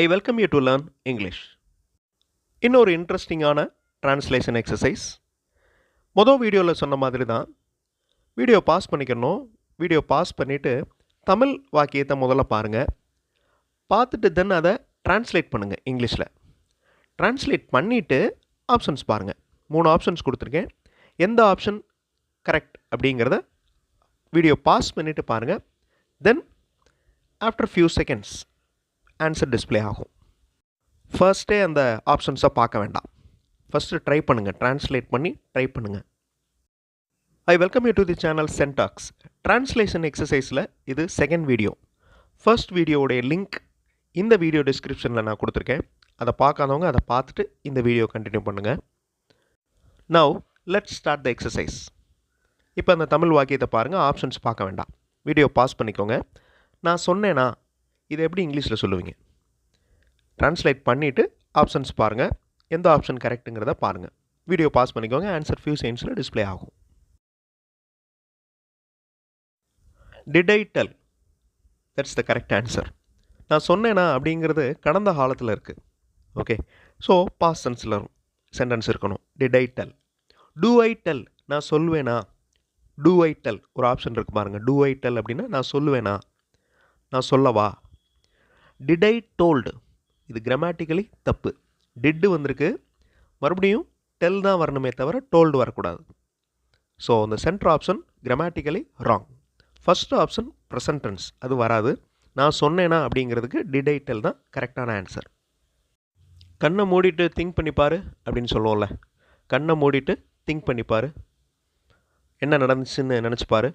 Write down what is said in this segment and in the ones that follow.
I welcome you to learn English இன்னொரு இன்ட்ரெஸ்டிங்கான translation exercise மொதல் வீடியோவில் சொன்ன மாதிரி தான் வீடியோ பாஸ் பண்ணிக்கணும். வீடியோ பாஸ் பண்ணிவிட்டு தமிழ் வாக்கியத்தை முதல்ல பாருங்கள் பார்த்துட்டு தென் அதை ட்ரான்ஸ்லேட் பண்ணுங்கள் இங்கிலீஷில் ட்ரான்ஸ்லேட் பண்ணிவிட்டு ஆப்ஷன்ஸ் பாருங்கள் மூணு ஆப்ஷன்ஸ் கொடுத்துருக்கேன். எந்த ஆப்ஷன் கரெக்ட் அப்படிங்கிறத வீடியோ பாஸ் பண்ணிவிட்டு பாருங்கள் then after few seconds answer display ஆகும். ஃபர்ஸ்ட்டே அந்த ஆப்ஷன்ஸை பார்க்க வேண்டாம். ஃபஸ்ட்டு ட்ரை பண்ணுங்கள் ட்ரான்ஸ்லேட் பண்ணி ட்ரை பண்ணுங்கள் I welcome you to the channel Sentax translation எக்ஸசைஸில் இது செகண்ட் வீடியோ ஃபர்ஸ்ட் வீடியோவுடைய லிங்க் இந்த வீடியோ டிஸ்கிரிப்ஷனில் நான் கொடுத்துருக்கேன். அதை பார்க்காதவங்க அதை பார்த்துட்டு இந்த வீடியோ கண்டினியூ பண்ணுங்கள் now let's start the exercise இப்போ அந்த தமிழ் வாக்கியத்தை பாருங்கள் ஆப்ஷன்ஸ் பார்க்க வேண்டாம். வீடியோ பாஸ் பண்ணிக்கோங்க. நான் சொன்னேன்னா இதை எப்படி இங்கிலீஷில் சொல்லுவீங்க? ட்ரான்ஸ்லேட் பண்ணிவிட்டு ஆப்ஷன்ஸ் பாருங்கள் எந்த ஆப்ஷன் கரெக்ட்டுங்கிறத பாருங்கள் வீடியோ பாஸ் பண்ணிக்கோங்க. ஆன்சர் ஃபியூ செகண்ட்ஸில் டிஸ்ப்ளே ஆகும். Did I tell that's the correct answer நான் சொன்னேனா அப்படிங்கிறது கடந்த காலத்தில் இருக்குது ஓகே ஸோ பாஸ் சென்ஸில் சென்டென்ஸ் இருக்கணும். Did I tell do I tell நான் சொல்வேனா டூ ஐ டெல் ஒரு ஆப்ஷன் இருக்குது பாருங்கள் டூ ஐ டெல் அப்படின்னா நான் சொல்லுவேனா? நான் சொல்லவா? டிடை டோல்டு இது கிராமட்டிக்கலி தப்பு. டிட்டு வந்திருக்கு. மறுபடியும் டெல் தான் வரணுமே தவிர டோல்டு வரக்கூடாது. ஸோ அந்த center option grammatically wrong first option present tense அது வராது. நான் சொன்னேனா அப்படிங்கிறதுக்கு டிடை டெல் தான் கரெக்டான ஆன்சர் கண்ணை மூடிட்டு திங்க் பண்ணிப்பார் அப்படின்னு சொல்லுவோம்ல. கண்ணை மூடிட்டு திங்க் பண்ணிப்பார் என்ன நடந்துச்சுன்னு நினச்சிப்பார்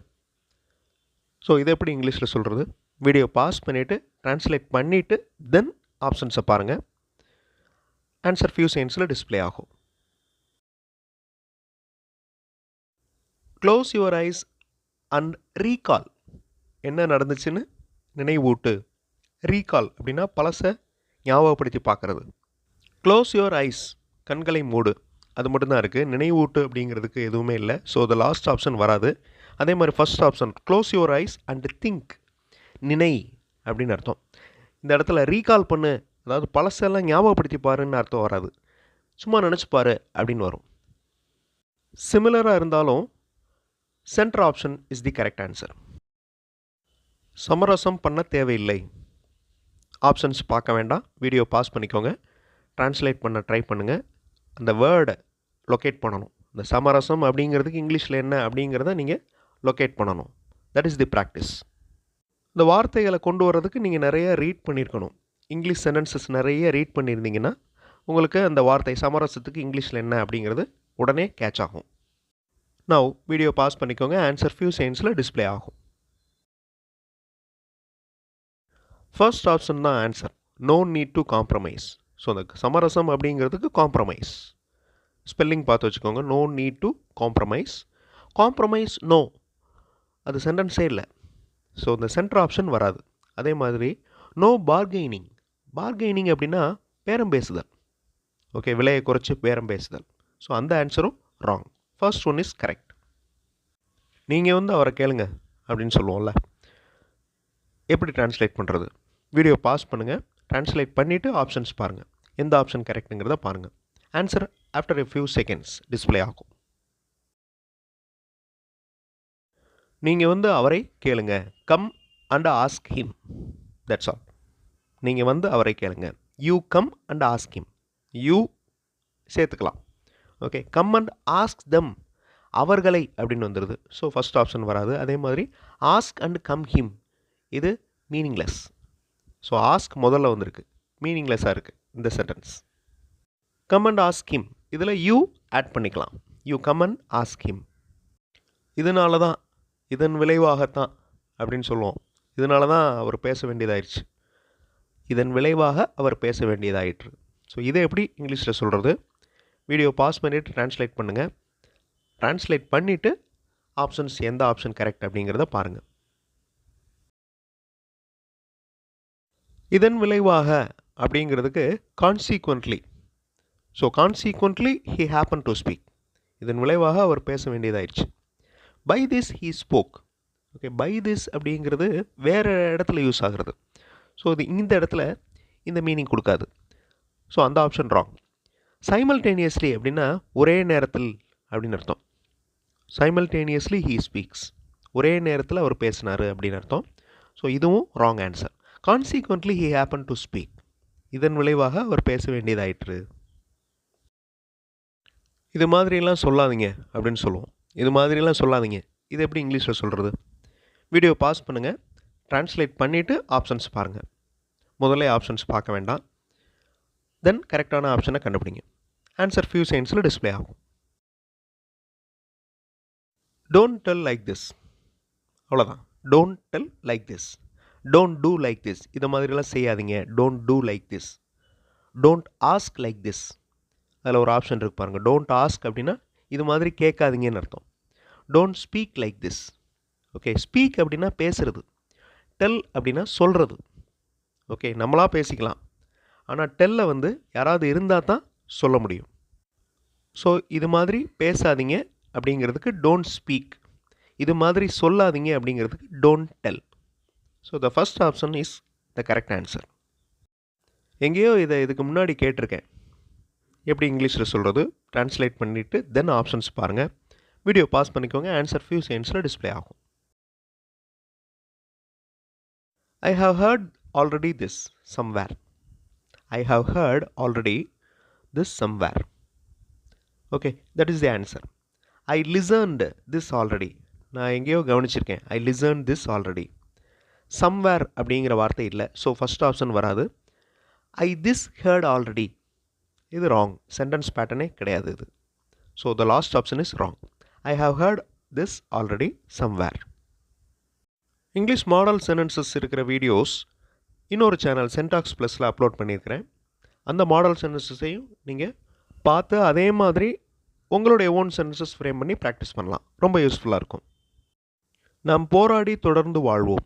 ஸோ இதை எப்படி இங்கிலீஷில் சொல்கிறது வீடியோ பாஸ் பண்ணிவிட்டு ட்ரான்ஸ்லேட் பண்ணிவிட்டு தென் ஆப்ஷன்ஸை பாருங்கள் ஆன்சர் ஃபியூ செகண்ட்ஸில் டிஸ்ப்ளே ஆகும். Close your eyes and recall என்ன நடந்துச்சுன்னு நினைவூட்டு. ரீகால் அப்படின்னா பழசை ஞாபகப்படுத்தி பார்க்குறது. க்ளோஸ் யுவர் ஐஸ் கண்களை மூடு. அது மட்டும்தான் இருக்குது நினைவூட்டு அப்படிங்கிறதுக்கு எதுவுமே இல்லை. ஸோ த லாஸ்ட் ஆப்ஷன் வராது. அதே மாதிரி first option close your eyes and think நினை. அப்படின்னு அர்த்தம். இந்த இடத்துல ரீகால் பண்ணு. அதாவது பழசெல்லாம் ஞாபகப்படுத்தி பாருன்னு அர்த்தம் வராது. சும்மா நினச்சி பாரு அப்படின்னு வரும். சிமிலராக இருந்தாலும் center option is the correct answer சமரசம் பண்ண தேவையில்லை. ஆப்ஷன்ஸ் பார்க்க வேண்டாம். வீடியோ பாஸ் பண்ணிக்கோங்க. ட்ரான்ஸ்லேட் பண்ண ட்ரை பண்ணுங்கள் அந்த வேர்டை லொக்கேட் பண்ணணும். இந்த சமரசம் அப்படிங்கிறதுக்கு இங்கிலீஷில் என்ன அப்படிங்கிறத நீங்கள் லொக்கேட் பண்ணணும். தட் இஸ் தி ப்ராக்டிஸ் இந்த வார்த்தைகளை கொண்டு வர்றதுக்கு நீங்கள் நிறைய ரீட் பண்ணியிருக்கணும் இங்கிலீஷ் சென்டென்சஸ் நிறைய ரீட் பண்ணியிருந்தீங்கன்னா உங்களுக்கு அந்த வார்த்தை சமரசத்துக்கு இங்கிலீஷில் என்ன அப்படிங்கிறது உடனே கேட்ச் ஆகும். நவ் வீடியோ பாஸ் பண்ணிக்கோங்க. ஆன்சர் ஃபியூ செயின்ஸில் டிஸ்ப்ளே ஆகும். ஃபர்ஸ்ட் ஆப்ஷன் தான் answer no need to compromise so அந்த சமரசம் அப்படிங்கிறதுக்கு காம்ப்ரமைஸ் ஸ்பெல்லிங் பார்த்து வச்சுக்கோங்க. No need to compromise compromise no அது சென்டென்ஸே இல்லை. ஸோ இந்த சென்டர் ஆப்ஷன் வராது. அதே மாதிரி நோ பார்கெய்னிங் பார்கெய்னிங் அப்படின்னா பேரம் பேசுதல். ஓகே விலையை குறைச்சி பேரம் பேசுதல். ஸோ அந்த ஆன்சரும் wrong first one is correct நீங்கள் வந்து அவரை கேளுங்க அப்படின்னு சொல்லுவோம்ல. எப்படி ட்ரான்ஸ்லேட் பண்ணுறது வீடியோ பாஸ் பண்ணுங்கள் ட்ரான்ஸ்லேட் பண்ணிவிட்டு ஆப்ஷன்ஸ் பாருங்கள் எந்த ஆப்ஷன் கரெக்டுங்கிறத பாருங்கள் answer after a few seconds display ஆகும். நீங்கள் வந்து அவரை கேளுங்க. Come and ask him that's all நீங்கள் வந்து அவரை கேளுங்க. You come and ask him you சேர்த்துக்கலாம். Okay come and ask them அவர்களை அப்படின்னு வந்துடுது ஸோ ஃபஸ்ட் ஆப்ஷன் வராது. அதே மாதிரி ஆஸ்க் அண்ட் கம் ஹிம் இது மீனிங்லெஸ் ஸோ ஆஸ்க் முதல்ல வந்திருக்கு. மீனிங்லெஸ்ஸாக இருக்குது இந்த sentence come and ask him இதில் யூ ஆட் பண்ணிக்கலாம். You come and ask him இதனால தான் இதன் விளைவாகத்தான் அப்படின்னு சொல்லுவோம். இதனால தான் அவர் பேச வேண்டியதாயிடுச்சு இதன் விளைவாக அவர் பேச வேண்டியதாயிற்று. ஸோ இதை எப்படி இங்கிலீஷில் சொல்கிறது வீடியோ பாஸ் பண்ணிவிட்டு ட்ரான்ஸ்லேட் பண்ணுங்கள் ட்ரான்ஸ்லேட் பண்ணிவிட்டு ஆப்ஷன்ஸ் எந்த ஆப்ஷன் கரெக்ட் அப்படிங்கிறத பாருங்கள் இதன் விளைவாக அப்படிங்கிறதுக்கு consequently so consequently he happen to speak இதன் விளைவாக அவர் பேச வேண்டியதாயிடுச்சு by this he spoke okay by this அப்படிங்கிறது வேறு இடத்துல யூஸ் ஆகிறது. ஸோ இது இந்த இடத்துல இந்த மீனிங் கொடுக்காது. ஸோ அந்த ஆப்ஷன் ராங் சைமல்டேனியஸ்லி அப்படின்னா ஒரே நேரத்தில் அப்படின்னு அர்த்தம். சைமல்டேனியஸ்லி ஹீ ஸ்பீக்ஸ் ஒரே நேரத்தில் அவர் பேசினார் அப்படின்னு அர்த்தம். ஸோ இதுவும் wrong answer consequently he happen to speak இதன் விளைவாக அவர் பேச வேண்டியதாயிற்று. இது மாதிரிலாம் சொல்லாதீங்க அப்படின்னு சொல்லுவோம். இது மாதிரிலாம் சொல்லாதீங்க. இது எப்படி இங்கிலீஷில் சொல்கிறது வீடியோ பாஸ் பண்ணுங்கள் ட்ரான்ஸ்லேட் பண்ணிவிட்டு ஆப்ஷன்ஸ் பாருங்கள் முதல்ல ஆப்ஷன்ஸ் பார்க்க வேண்டாம். தென் கரெக்டான ஆப்ஷனை கண்டுபிடிங்க. ஆன்சர் ஃபியூ செகண்ட்ஸில் டிஸ்ப்ளே ஆகும். டோன்ட் டெல் லைக் திஸ் அவ்வளோதான் don't tell like this don't do like this இதை மாதிரிலாம் செய்யாதீங்க. Don't do like this don't ask like this அதில் ஒரு ஆப்ஷன் இருக்கு பாருங்கள் டோன்ட் ஆஸ்க் அப்படின்னா இது மாதிரி கேட்காதீங்கன்னு அர்த்தம். Don't speak like this okay speak அப்படின்னா பேசுறது. டெல் அப்படின்னா சொல்கிறது ஓகே நம்மளாக பேசிக்கலாம். ஆனால் டெல்ல வந்து யாராவது இருந்தால் தான் சொல்ல முடியும். ஸோ இது மாதிரி பேசாதீங்க அப்படிங்கிறதுக்கு டோன்ட் ஸ்பீக் இது மாதிரி சொல்லாதீங்க அப்படிங்கிறதுக்கு don't tell so the first option is the correct answer எங்கேயோ இதை இதுக்கு முன்னாடி கேட்டிருக்கேன். எப்படி இங்கிலீஷில் சொல்கிறது ட்ரான்ஸ்லேட் பண்ணிவிட்டு தென் ஆப்ஷன்ஸ் பாருங்கள் வீடியோ பாஸ் பண்ணிக்கோங்க ஆன்சர் ஃபியூ செகண்ட்ஸில் டிஸ்ப்ளே ஆகும். I have heard already this somewhere I have heard already this somewhere okay that is the answer I listened this already நான் எங்கேயோ கவனிச்சிருக்கேன். I listen this already somewhere அப்படிங்கிற வார்த்தை இல்லை. So first option வராது. I this heard already இது wrong sentence பேட்டர்னே கிடையாது இது. So the last option is wrong I have heard this already somewhere English model sentences இருக்கிற வீடியோஸ் இன்னொரு சேனல் சென்டாக்ஸ் ப்ளஸில் அப்லோட் பண்ணியிருக்கிறேன். அந்த மாடல் சென்டென்சஸையும் நீங்கள் பார்த்து அதே மாதிரி உங்களுடைய ஓன் சென்டென்சஸ் ஃப்ரேம் பண்ணி ப்ராக்டிஸ் பண்ணலாம். ரொம்ப யூஸ்ஃபுல்லாக இருக்கும். நாம் போராடி தொடர்ந்து வாழ்வோம்.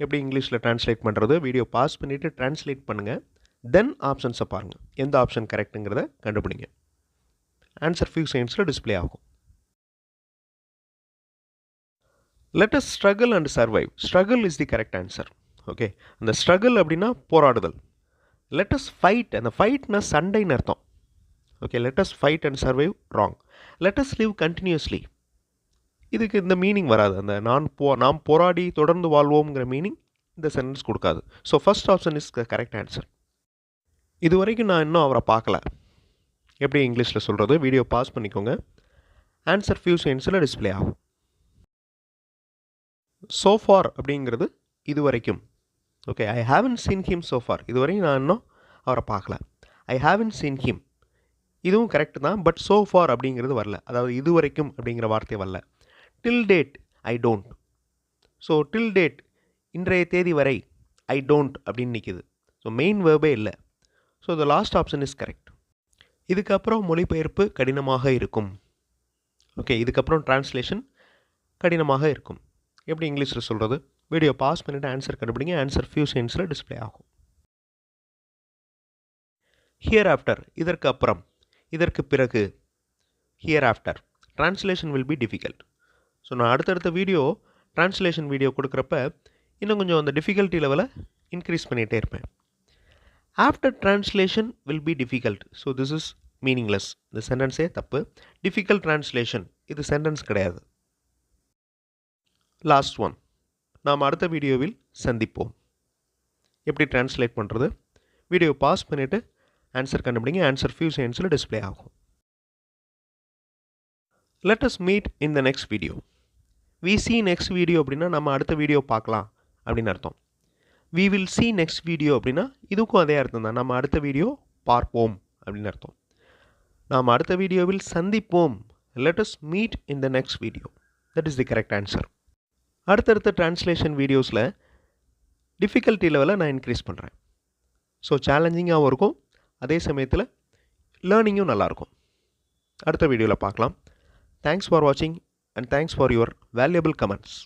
எப்படி இங்கிலீஷில் ட்ரான்ஸ்லேட் பண்ணுறது வீடியோ பாஸ் பண்ணிவிட்டு ட்ரான்ஸ்லேட் பண்ணுங்கள் தென் ஆப்ஷன்ஸை பாருங்கள் எந்த ஆப்ஷன் கரெக்டுங்கிறத கண்டுபிடிங்க. ஆன்சர் ஃபியூ செகண்ட்ஸில் டிஸ்ப்ளே ஆகும். Let us struggle and survive struggle is the correct answer okay அந்த ஸ்ட்ரகிள் அப்படின்னா போராடுதல். லெட் அஸ் ஃபைட் அந்த ஃபைட்னா சண்டைன்னு அர்த்தம். Okay let us fight and survive wrong let us live continuously இதுக்கு இந்த மீனிங் வராது. அந்த நான் போ நாம் போராடி தொடர்ந்து வாழ்வோங்கிற மீனிங் இந்த சென்டென்ஸ் கொடுக்காது. So first option is correct answer இது வரைக்கும் நான் இன்னும் அவரை பார்க்கல. எப்படி இங்கிலீஷில் சொல்கிறது வீடியோ பாஸ் பண்ணிக்கோங்க. ஆன்சர் ஃபியூ செகண்ட்ஸில் டிஸ்ப்ளே ஆகும். சோஃபார் அப்படிங்கிறது இது வரைக்கும் okay I haven't seen him so far இது வரைக்கும் நான் இன்னும் அவரை பார்க்கல. ஐ ஹாவன் சீன் ஹிம் இதுவும் கரெக்டு தான் பட் சோஃபார் அப்படிங்கிறது வரல. அதாவது இது வரைக்கும் அப்படிங்கிற வார்த்தை வரல. Till date I don't so till date இன்றைய தேதி வரை ஐ டோன்ட் அப்படின்னு நிற்கிது ஸோ மெயின் வேர்பே இல்லை. So the last option is correct இதுக்கப்புறம் மொழிபெயர்ப்பு கடினமாக இருக்கும். ஓகே இதுக்கப்புறம் டிரான்ஸ்லேஷன் கடினமாக இருக்கும். எப்படி இங்கிலீஷில் சொல்கிறது வீடியோ பாஸ் பண்ணிவிட்டு ஆன்சர் கண்டுபிடிங்க. ஆன்சர் ஃபியூ செகண்ட்ஸில் டிஸ்ப்ளே ஆகும். ஹியர் ஆஃப்டர் இதற்கு அப்புறம் இதற்கு பிறகு hereafter translation will be difficult so நான் அடுத்தடுத்த வீடியோ ட்ரான்ஸ்லேஷன் வீடியோ கொடுக்குறப்ப இன்னும் கொஞ்சம் அந்த டிஃபிகல்ட்டி லெவலை இன்க்ரீஸ் பண்ணிகிட்டே இருப்பேன். After translation will be difficult so this is meaningless இந்த சென்டென்ஸே தப்பு. டிஃபிகல்ட் ட்ரான்ஸ்லேஷன் இது சென்டென்ஸ் கிடையாது. லாஸ்ட் ஒன் நாம் அடுத்த வீடியோவில் சந்திப்போம். எப்படி ட்ரான்ஸ்லேட் பண்ணுறது வீடியோ பாஸ் பண்ணிவிட்டு ஆன்சர் கண்டுபிடிங்க. ஆன்சர் ஃபியூ செகண்ட்ஸில் டிஸ்ப்ளே ஆகும். Let us meet in the next video we see next video அப்படின்னா நம்ம அடுத்த வீடியோ பார்க்கலாம் அப்படின்னு அர்த்தம். We will see next video அப்படின்னா இதுக்கும் அதே அர்த்தம் தான். நம்ம அடுத்த வீடியோ பார்ப்போம் அப்படின்னு அர்த்தம். நாம் அடுத்த வீடியோவில் சந்திப்போம். Let us meet in the next video that is the correct answer அடுத்தடுத்த ட்ரான்ஸ்லேஷன் வீடியோஸில் டிஃபிகல்ட்டி லெவலை நான் இன்க்ரீஸ் பண்ணுறேன் ஸோ சேலஞ்சிங்காகவும் இருக்கும். அதே சமயத்தில் லேர்னிங்கும் நல்லாயிருக்கும் அடுத்த வீடியோவில் பார்க்கலாம். தேங்க்ஸ் ஃபார் வாட்சிங் and thanks for your valuable comments